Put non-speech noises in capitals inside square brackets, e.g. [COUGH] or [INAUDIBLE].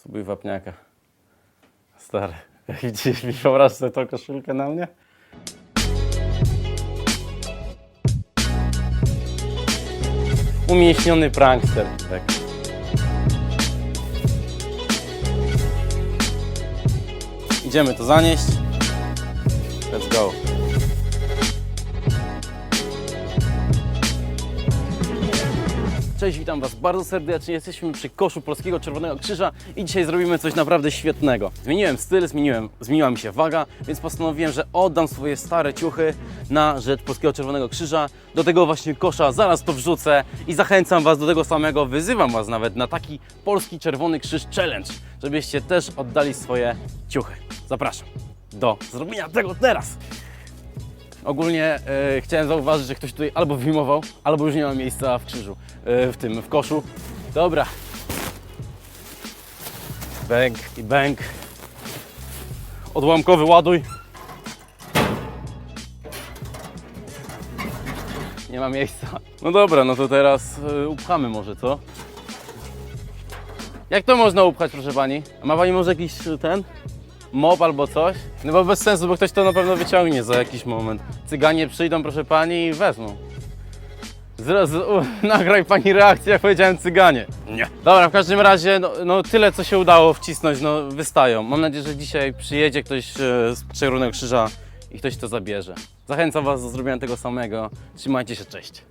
Spróbuj wapniaka. Stary, [LAUGHS] widzisz, mi wyobraź sobie tą koszulkę na mnie? Umieśniony prankster. Tak. Idziemy to zanieść. Let's go. Cześć, witam Was bardzo serdecznie. Jesteśmy przy koszu Polskiego Czerwonego Krzyża i dzisiaj zrobimy coś naprawdę świetnego. Zmieniłem styl, zmieniłem, zmieniła mi się waga, więc postanowiłem, że oddam swoje stare ciuchy na rzecz Polskiego Czerwonego Krzyża. Do tego właśnie kosza zaraz to wrzucę i zachęcam Was do tego samego. Wyzywam Was nawet na taki Polski Czerwony Krzyż Challenge, żebyście też oddali swoje ciuchy. Zapraszam do zrobienia tego teraz. Ogólnie e, chciałem zauważyć, że ktoś tutaj albo wyjmował, albo już nie ma miejsca w krzyżu, e, w tym, w koszu. Dobra. Bęk i bęk. Odłamkowy ładuj. Nie ma miejsca. No dobra, no to teraz e, upchamy może, co? Jak to można upchać, proszę pani? A ma pani może jakiś e, ten? Mop albo coś? No bo bez sensu, bo ktoś to na pewno wyciągnie za jakiś moment. Cyganie przyjdą, proszę pani, i wezmą. Zraz, u, [LAUGHS] nagraj pani reakcję, jak powiedziałem cyganie. Nie. Dobra, w każdym razie, no, no tyle co się udało wcisnąć, no wystają. Mam nadzieję, że dzisiaj przyjedzie ktoś e, z Czerwonego Krzyża i ktoś to zabierze. Zachęcam Was do zrobienia tego samego. Trzymajcie się, cześć.